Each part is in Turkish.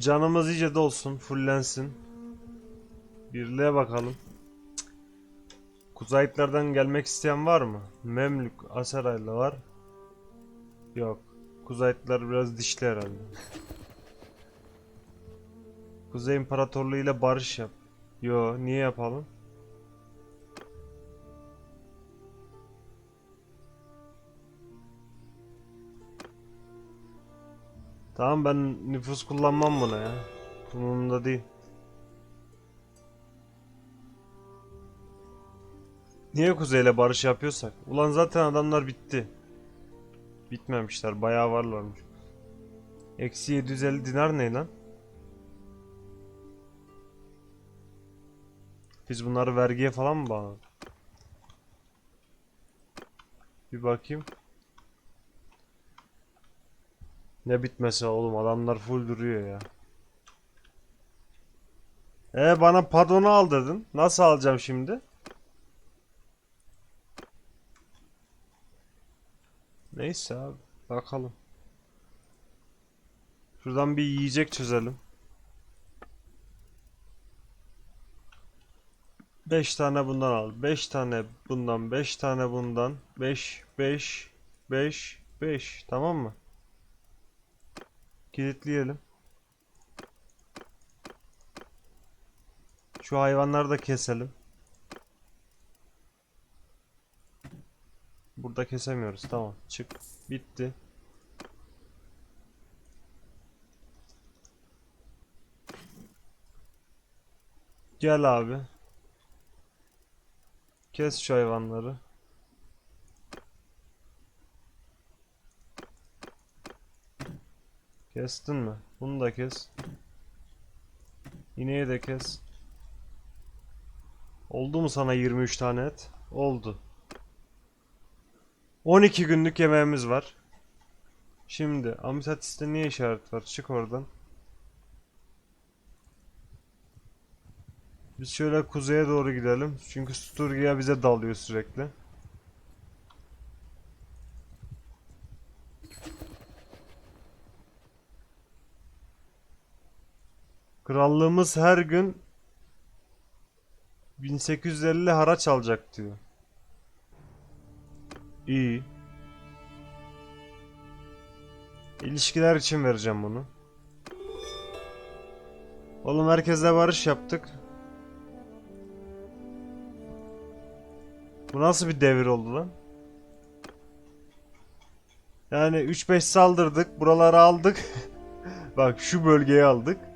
canımız iyice dolsun, fullensin. Birliğe bakalım. Cık. Kuzayitlerden gelmek isteyen var mı? Memlük, Aseraylı var. Yok. Kuzayitler biraz dişli herhalde. Kuzey İmparatorluğu ile barış yap. Yo, niye yapalım? Tamam ben nüfus kullanmam buna ya. Umurumda değil. Niye kuzeyle barış yapıyorsak? Ulan zaten adamlar bitti. Bitmemişler. Bayağı varlarmış. Eksi 750 dinar ne lan? Biz bunları vergiye falan mı bağladık? Bir bakayım. Ne bitmesi oğlum adamlar full duruyor ya. E bana padonu al dedin. Nasıl alacağım şimdi? Neyse abi bakalım. Şuradan bir yiyecek çözelim. 5 tane bundan al. 5 tane bundan, 5 tane bundan. 5 5 5 5 tamam mı? Kilitleyelim. Şu hayvanları da keselim. Burada kesemiyoruz. Tamam. Çık. Bitti. Gel abi. Kes şu hayvanları. Kestin mi? Bunu da kes. İneği de kes. Oldu mu sana 23 tane et? Oldu. 12 günlük yemeğimiz var. Şimdi Amisatis'te niye işaret var? Çık oradan. Biz şöyle kuzeye doğru gidelim. Çünkü Sturgia bize dalıyor sürekli. Krallığımız her gün 1850 haraç alacak diyor. İyi. İlişkiler için vereceğim bunu. Oğlum herkesle barış yaptık. Bu nasıl bir devir oldu lan? Yani 3-5 saldırdık, buraları aldık. Bak şu bölgeyi aldık.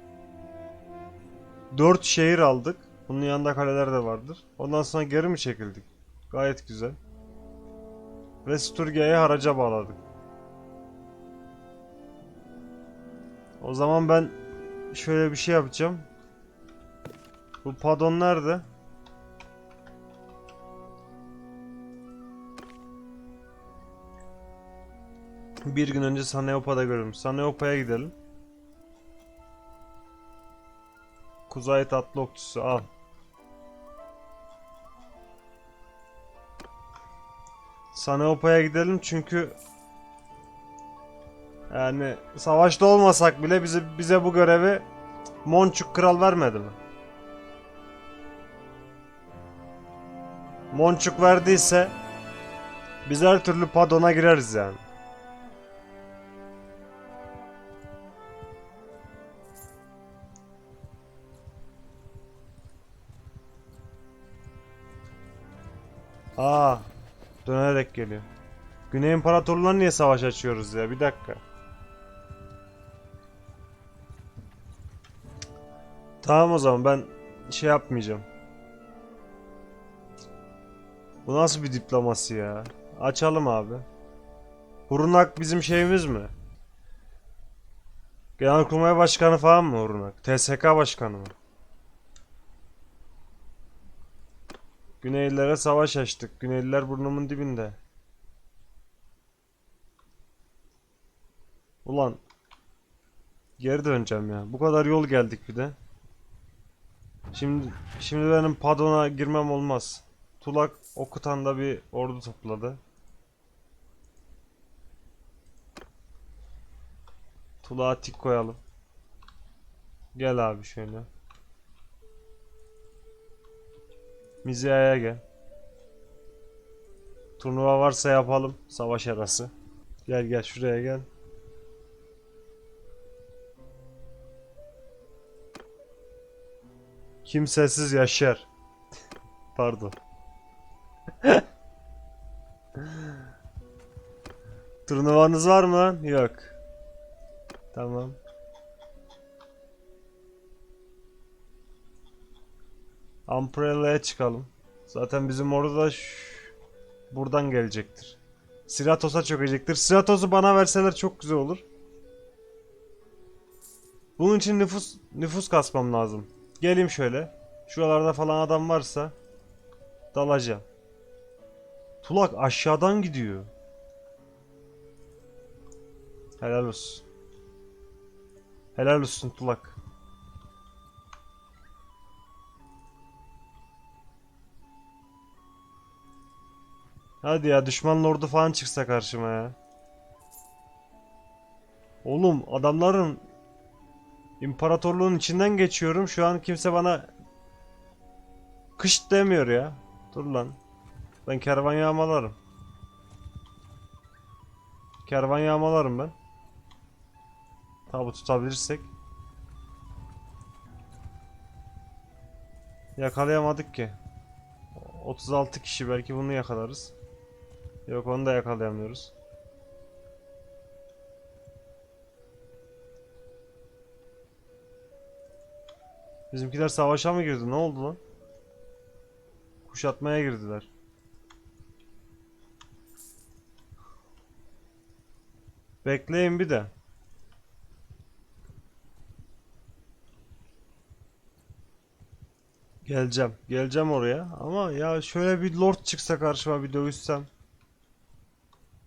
4 şehir aldık. Bunun yanında kaleler de vardır. Ondan sonra geri mi çekildik? Gayet güzel. Ve Sturgia'yı haraca bağladık. O zaman ben şöyle bir şey yapacağım. Bu padon nerede? Bir gün önce Saneopa'da gördüm. Saneopa'ya gidelim. Kuzey tatlı okçusu al. Saneopa'ya gidelim çünkü yani savaşta olmasak bile bize bize bu görevi Monçuk kral vermedi mi? Monçuk verdiyse biz her türlü Padon'a gireriz yani. Aa, dönerek geliyor. Güney İmparatorluğu'na niye savaş açıyoruz ya? Bir dakika. Tamam o zaman ben şey yapmayacağım. Bu nasıl bir diplomasi ya? Açalım abi. Hurunak bizim şeyimiz mi? Genelkurmay Başkanı falan mı Hurunak? TSK Başkanı mı? Güneylilere savaş açtık. Güneyliler burnumun dibinde. Ulan. Geri döneceğim ya. Bu kadar yol geldik bir de. Şimdi şimdi benim Padon'a girmem olmaz. Tulak Okutan'da bir ordu topladı. Tulağa tik koyalım. Gel abi şöyle. Mizya'ya gel. Turnuva varsa yapalım. Savaş arası. Gel gel şuraya gel. Kimsesiz yaşar. Pardon. Turnuvanız var mı? Yok. Tamam. Umbrella'ya çıkalım. Zaten bizim orada buradan gelecektir. Siratos'a çökecektir. Siratos'u bana verseler çok güzel olur. Bunun için nüfus nüfus kasmam lazım. Geleyim şöyle. Şuralarda falan adam varsa dalacağım. Tulak aşağıdan gidiyor. Helal olsun. Helal olsun Tulak. Hadi ya düşman lordu falan çıksa karşıma ya. Oğlum adamların imparatorluğun içinden geçiyorum. Şu an kimse bana kış demiyor ya. Dur lan. Ben kervan yağmalarım. Kervan yağmalarım ben. Tabi tutabilirsek. Yakalayamadık ki. 36 kişi belki bunu yakalarız. Yok onu da yakalayamıyoruz. Bizimkiler savaşa mı girdi? Ne oldu lan? Kuşatmaya girdiler. Bekleyin bir de. Geleceğim. Geleceğim oraya. Ama ya şöyle bir lord çıksa karşıma bir dövüşsem.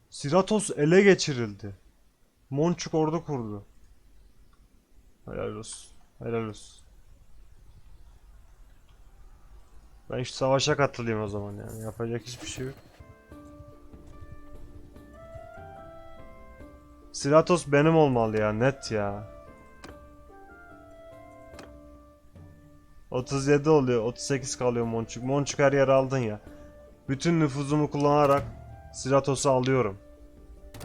Siratos ele geçirildi. Monçuk ordu kurdu. Helal olsun. Helal olsun. Ben şu savaşa katılayım o zaman yani. Yapacak hiçbir şey yok. Siratos benim olmalı ya. Net ya. 37 oluyor. 38 kalıyor Monçuk. Monçuk her yere aldın ya. Bütün nüfuzumu kullanarak Siratos'u alıyorum.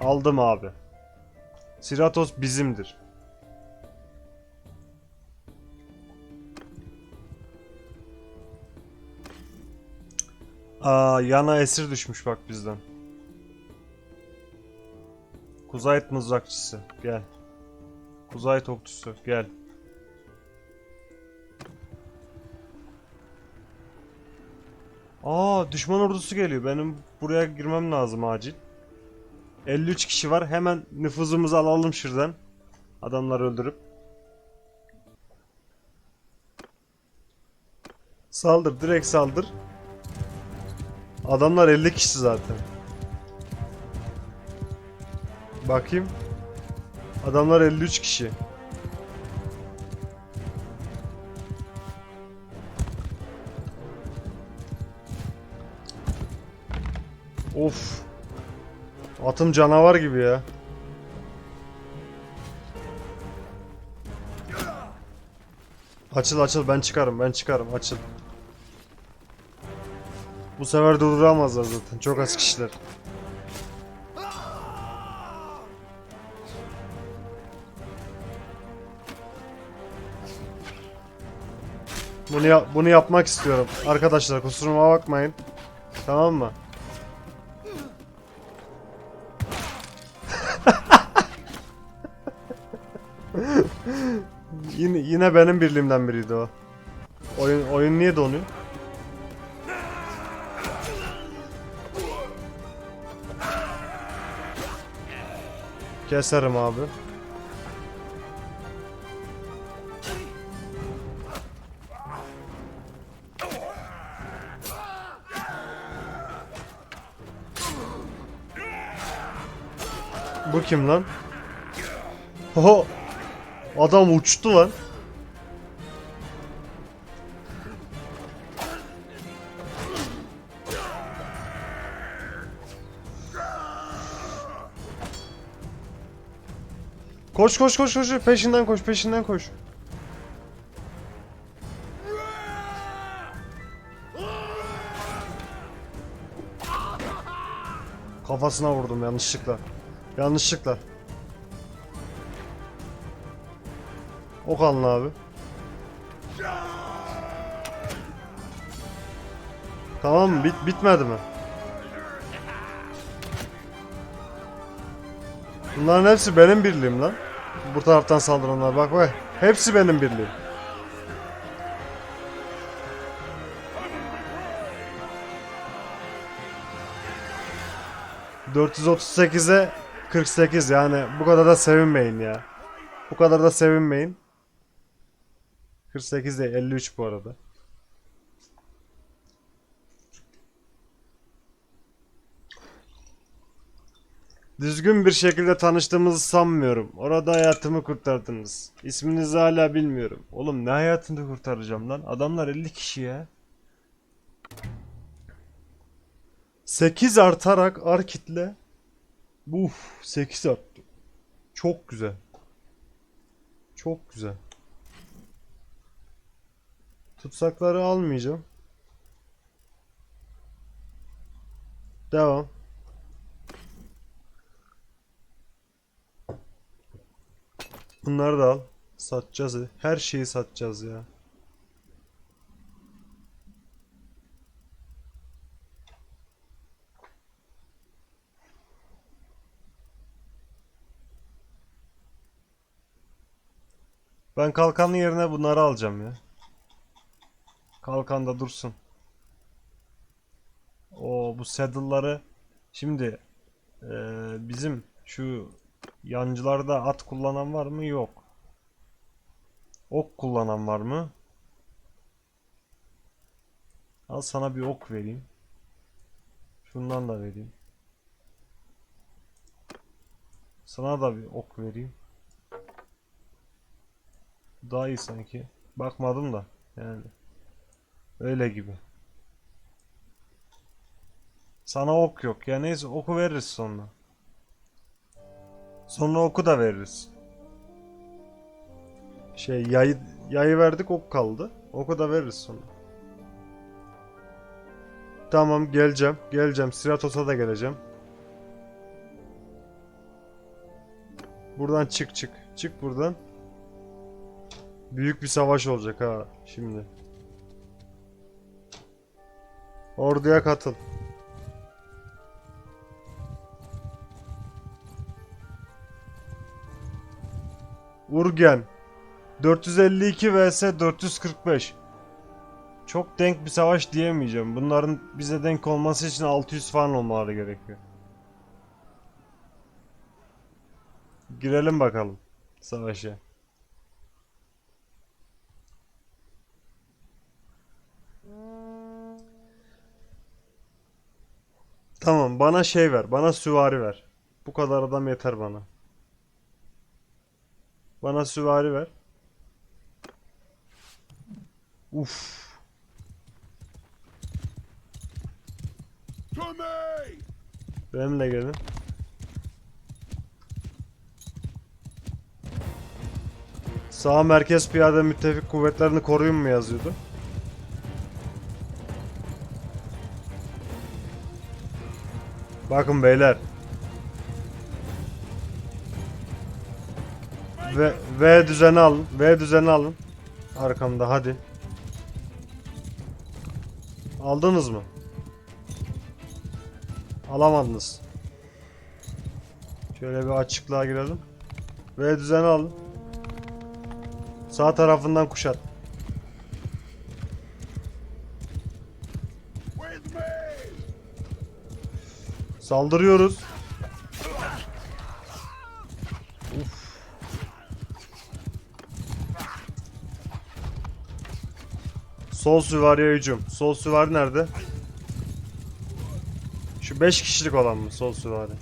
Aldım abi. Siratos bizimdir. Aa, yana esir düşmüş bak bizden. Kuzayt mızrakçısı gel. Kuzayt okçusu gel. Aa düşman ordusu geliyor. Benim buraya girmem lazım acil. 53 kişi var. Hemen nüfuzumuzu alalım şuradan. Adamları öldürüp. Saldır, direkt saldır. Adamlar 50 kişi zaten. Bakayım. Adamlar 53 kişi. Of. Atım canavar gibi ya. Açıl açıl ben çıkarım ben çıkarım açıl. Bu sefer durduramazlar zaten çok az kişiler. Bunu ya- bunu yapmak istiyorum. Arkadaşlar kusuruma bakmayın. Tamam mı? Yine yine benim birliğimden biriydi o. Oyun oyun niye donuyor? Keserim abi. Bu kim lan? Ho! Adam uçtu lan. Koş koş koş koş peşinden koş peşinden koş. Kafasına vurdum yanlışlıkla. Yanlışlıkla. O kanlı abi. Tamam? Bit bitmedi mi? Bunların hepsi benim birliğim lan. Bu taraftan saldıranlar bak bak. Hepsi benim birliğim. ...438'e 48 yani bu kadar da sevinmeyin ya. Bu kadar da sevinmeyin. 48 değil 53 bu arada. Düzgün bir şekilde tanıştığımızı sanmıyorum. Orada hayatımı kurtardınız. İsminizi hala bilmiyorum. Oğlum ne hayatını kurtaracağım lan? Adamlar 50 kişi ya. 8 artarak Arkit'le Uf 8 arttı. Çok güzel. Çok güzel. Tutsakları almayacağım. Devam. Bunları da al. Satacağız. Her şeyi satacağız ya. Ben kalkanın yerine bunları alacağım ya. Kalkan da dursun. O bu saddle'ları şimdi eee, bizim şu yancılarda at kullanan var mı? Yok. Ok kullanan var mı? Al sana bir ok vereyim. Şundan da vereyim. Sana da bir ok vereyim. Daha iyi sanki. Bakmadım da yani. Öyle gibi. Sana ok yok. Ya neyse oku veririz sonra. Sonra oku da veririz. Şey yayı, yayı verdik ok kaldı. Oku da veririz sonra. Tamam geleceğim. Geleceğim. Stratos'a da geleceğim. Buradan çık çık. Çık buradan. Büyük bir savaş olacak ha şimdi. Orduya katıl. Urgen 452 vs 445 Çok denk bir savaş diyemeyeceğim. Bunların bize denk olması için 600 falan olmaları gerekiyor. Girelim bakalım savaşa. Tamam bana şey ver. Bana süvari ver. Bu kadar adam yeter bana. Bana süvari ver. Uf. Benimle gelin. Sağ merkez piyade müttefik kuvvetlerini koruyun mu yazıyordu? Bakın beyler. V, v düzeni alın. V düzeni alın. Arkamda hadi. Aldınız mı? Alamadınız. Şöyle bir açıklığa girelim. V düzeni alın. Sağ tarafından kuşat. Saldırıyoruz. Uf. Sol süvariye hücum. Sol süvari nerede? Şu 5 kişilik olan mı sol süvari?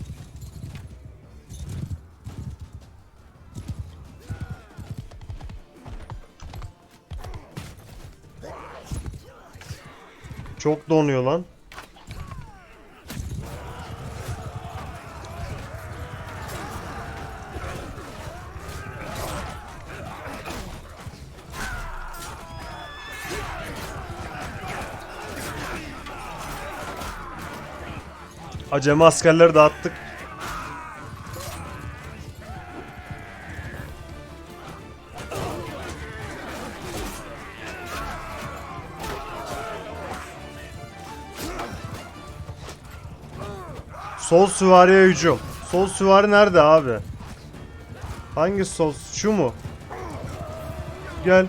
Çok donuyor lan. Acemi askerleri dağıttık. Sol süvariye hücum. Sol süvari nerede abi? Hangi sol? Şu mu? Gel.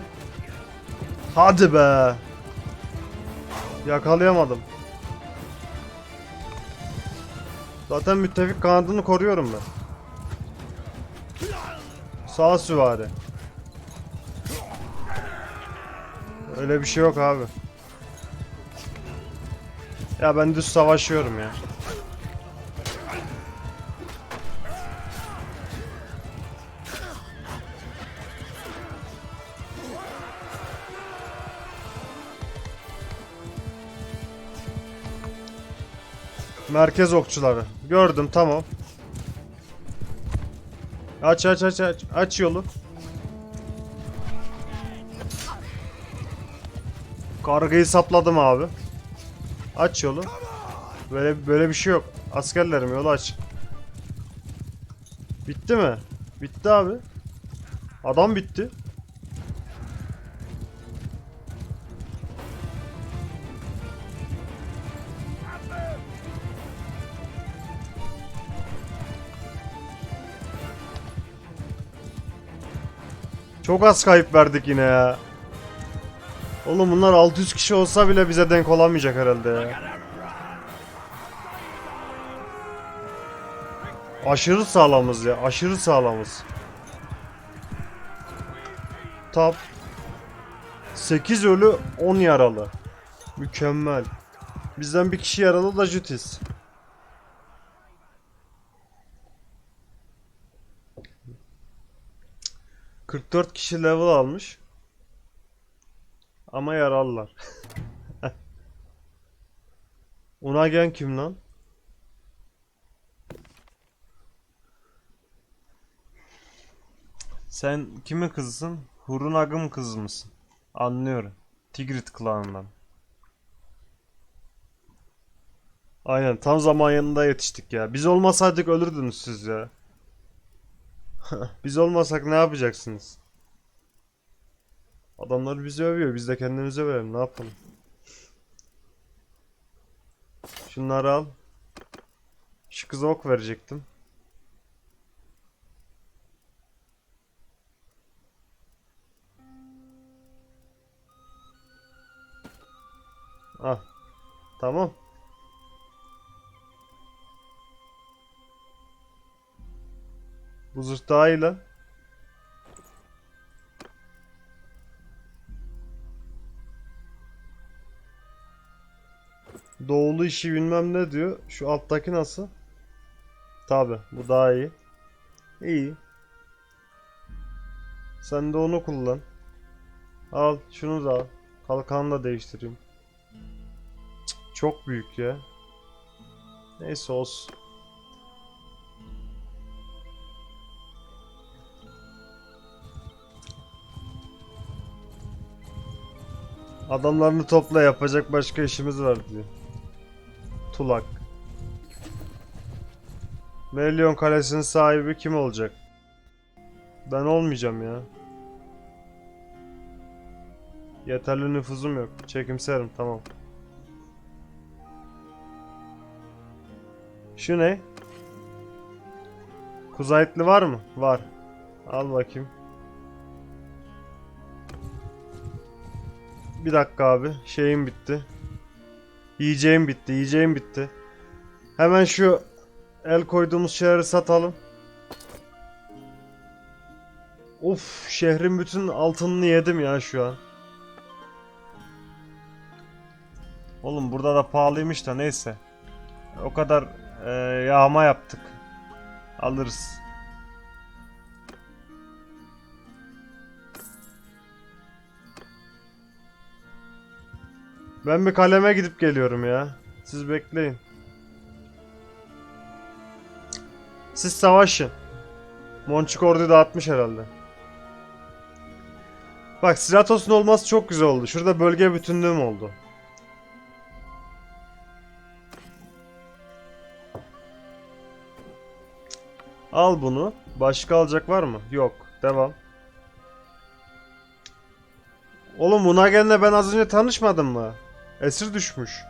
Hadi be. Yakalayamadım. Zaten müttefik kanadını koruyorum ben. Sağ süvari. Öyle bir şey yok abi. Ya ben düz savaşıyorum ya. Merkez okçuları. Gördüm tamam. Aç aç aç aç. Aç yolu. Kargayı sapladım abi. Aç yolu. Böyle böyle bir şey yok. Askerlerim yolu aç. Bitti mi? Bitti abi. Adam bitti. Çok az kayıp verdik yine ya. Oğlum bunlar 600 kişi olsa bile bize denk olamayacak herhalde ya. Aşırı sağlamız ya. Aşırı sağlamız. Tap. 8 ölü 10 yaralı. Mükemmel. Bizden bir kişi yaralı da Jutis. ...44 kişi level almış. Ama yaralılar. Unagen kim lan? Sen kimin kızısın? Hurunag'ın kızı mısın? Anlıyorum. Tigrit klanından. Aynen tam zamanında yetiştik ya. Biz olmasaydık ölürdünüz siz ya. Biz olmasak ne yapacaksınız? Adamlar bizi övüyor. Biz de kendimizi övelim. Ne yapalım? Şunları al. Şu kıza ok verecektim. Ah. Tamam. Bu zırh. Doğulu işi bilmem ne diyor. Şu alttaki nasıl? Tabi bu daha iyi. İyi. Sen de onu kullan. Al şunu da al. Kalkanı da değiştireyim. Çok büyük ya. Neyse olsun. Adamlarını topla yapacak başka işimiz var diyor. Tulak. Melyon Kalesi'nin sahibi kim olacak? Ben olmayacağım ya. Yeterli nüfuzum yok. Çekimserim tamam. Şu ne? Kuzeyitli var mı? Var. Al bakayım. Bir dakika abi. Şeyim bitti. Yiyeceğim bitti. Yiyeceğim bitti. Hemen şu el koyduğumuz şeyleri satalım. Of şehrin bütün altınını yedim ya şu an. Oğlum burada da pahalıymış da neyse. O kadar e, yağma yaptık. Alırız. Ben bir kaleme gidip geliyorum ya. Siz bekleyin. Siz savaşın. Monçuk orduyu dağıtmış herhalde. Bak Stratos'un olması çok güzel oldu. Şurada bölge bütünlüğüm oldu. Al bunu. Başka alacak var mı? Yok. Devam. Oğlum Munagen'le ben az önce tanışmadım mı? Esir düşmüş.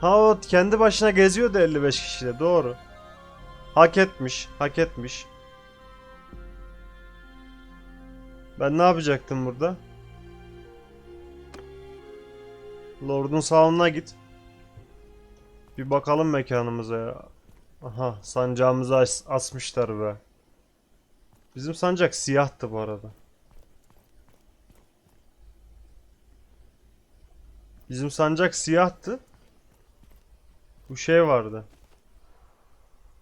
Ha o kendi başına geziyordu 55 kişiyle doğru. Hak etmiş, hak etmiş. Ben ne yapacaktım burada? Lord'un salonuna git. Bir bakalım mekanımıza ya. Aha sancağımızı as- asmışlar be. Bizim sancak siyahtı bu arada. Bizim sancak siyahtı. Bu şey vardı.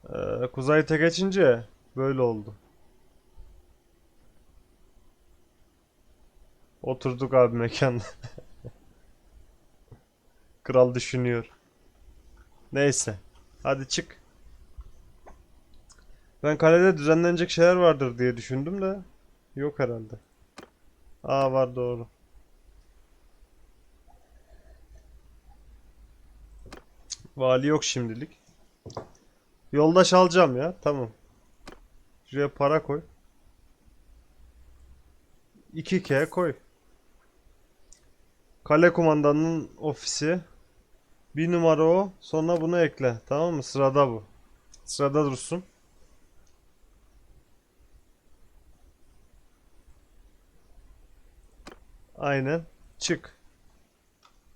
Ee, Kuzey'te geçince böyle oldu. Oturduk abi mekanda. Kral düşünüyor. Neyse. Hadi çık. Ben kalede düzenlenecek şeyler vardır diye düşündüm de yok herhalde. Aa var doğru. Vali yok şimdilik. Yoldaş alacağım ya. Tamam. Şuraya para koy. 2K koy. Kale kumandanının ofisi. Bir numara o. Sonra bunu ekle. Tamam mı? Sırada bu. Sırada dursun. Aynen. Çık.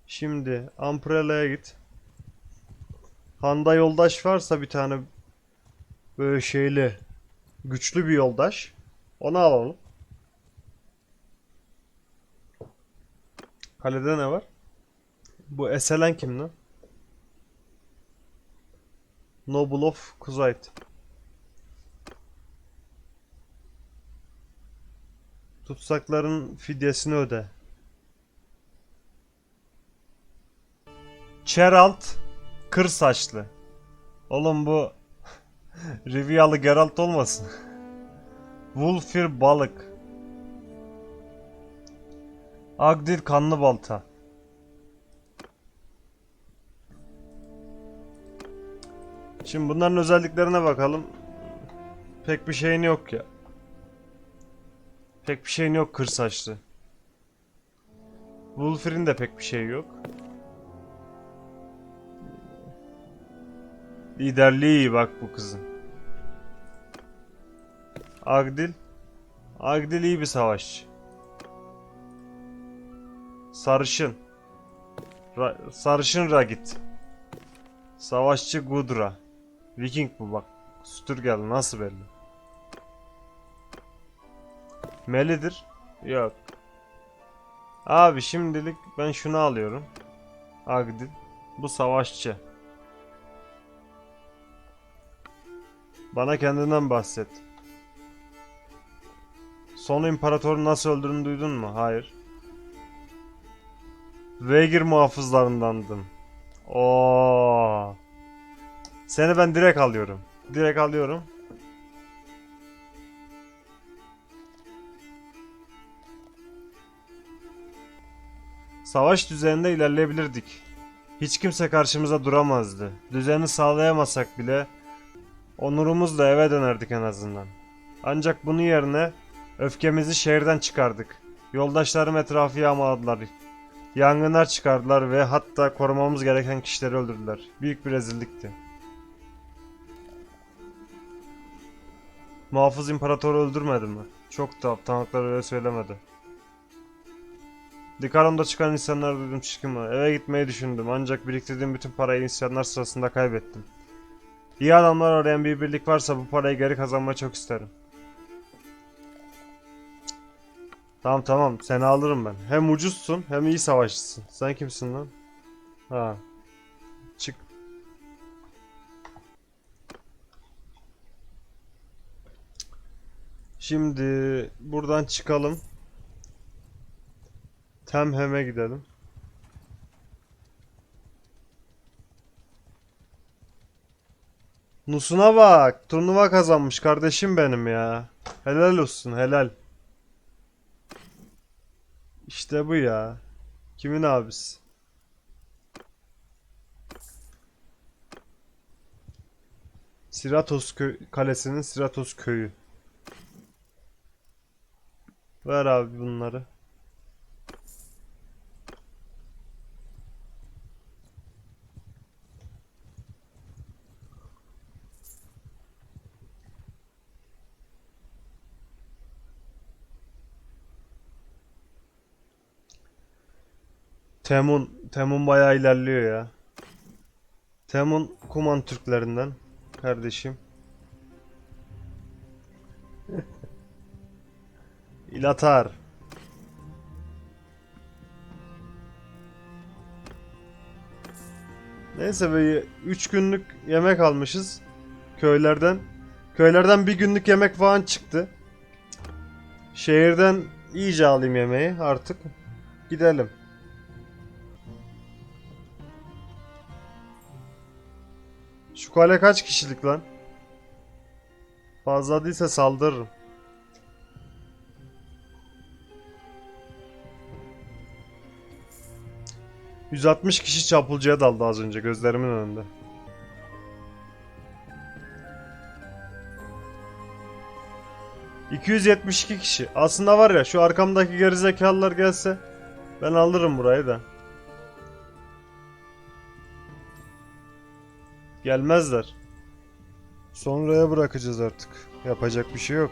Şimdi Umbrella'ya git. Handa yoldaş varsa bir tane böyle şeyli güçlü bir yoldaş. Onu alalım. Kalede ne var? Bu Eselen kim lan? Noble of Kuzayt. Tutsakların fidyesini öde. Geralt kır saçlı. Oğlum bu Rivialı Geralt olmasın. Wulfir balık. Agdir kanlı balta. Şimdi bunların özelliklerine bakalım. Pek bir şeyin yok ya. Pek bir şeyin yok kır saçlı. Wulfir'in de pek bir şey yok. Liderliği iyi bak bu kızın. Agdil. Agdil iyi bir savaşçı. Sarışın. Ra- sarışın Ragit. Savaşçı Gudra. Viking bu bak. Sturgal nasıl belli? Melidir. Yok. Abi şimdilik ben şunu alıyorum. Agdil. Bu savaşçı. Bana kendinden bahset. Son imparatoru nasıl öldürdüğünü duydun mu? Hayır. Veygir muhafızlarındandım. Oo. Seni ben direkt alıyorum. Direkt alıyorum. Savaş düzeninde ilerleyebilirdik. Hiç kimse karşımıza duramazdı. Düzeni sağlayamasak bile onurumuzla eve dönerdik en azından. Ancak bunun yerine öfkemizi şehirden çıkardık. Yoldaşlarım etrafı yağmaladılar. Yangınlar çıkardılar ve hatta korumamız gereken kişileri öldürdüler. Büyük bir rezillikti. Muhafız imparatoru öldürmedi mi? Çok tuhaf, tanıklar öyle söylemedi. Dikaron'da çıkan insanlar duydum çirkin Eve gitmeyi düşündüm ancak biriktirdiğim bütün parayı isyanlar sırasında kaybettim. İyi adamlar arayan bir birlik varsa bu parayı geri kazanmayı çok isterim. Tamam tamam seni alırım ben. Hem ucuzsun hem iyi savaşçısın. Sen kimsin lan? Ha. Çık. Şimdi buradan çıkalım. Temhem'e gidelim. Nusuna bak. Turnuva kazanmış kardeşim benim ya. Helal olsun helal. İşte bu ya. Kimin abisi? Siratos kö kalesinin Siratos köyü. Ver abi bunları. Temun, Temun bayağı ilerliyor ya. Temun Kuman Türklerinden kardeşim. İlatar. Neyse be 3 günlük yemek almışız köylerden. Köylerden bir günlük yemek falan çıktı. Şehirden iyice alayım yemeği artık. Gidelim. Şu kale kaç kişilik lan? Fazla değilse saldırırım. ...160 kişi çapulcuya daldı az önce gözlerimin önünde. ...272 kişi. Aslında var ya şu arkamdaki gerizekalılar gelse... ...ben alırım burayı da. Gelmezler. Sonraya bırakacağız artık. Yapacak bir şey yok.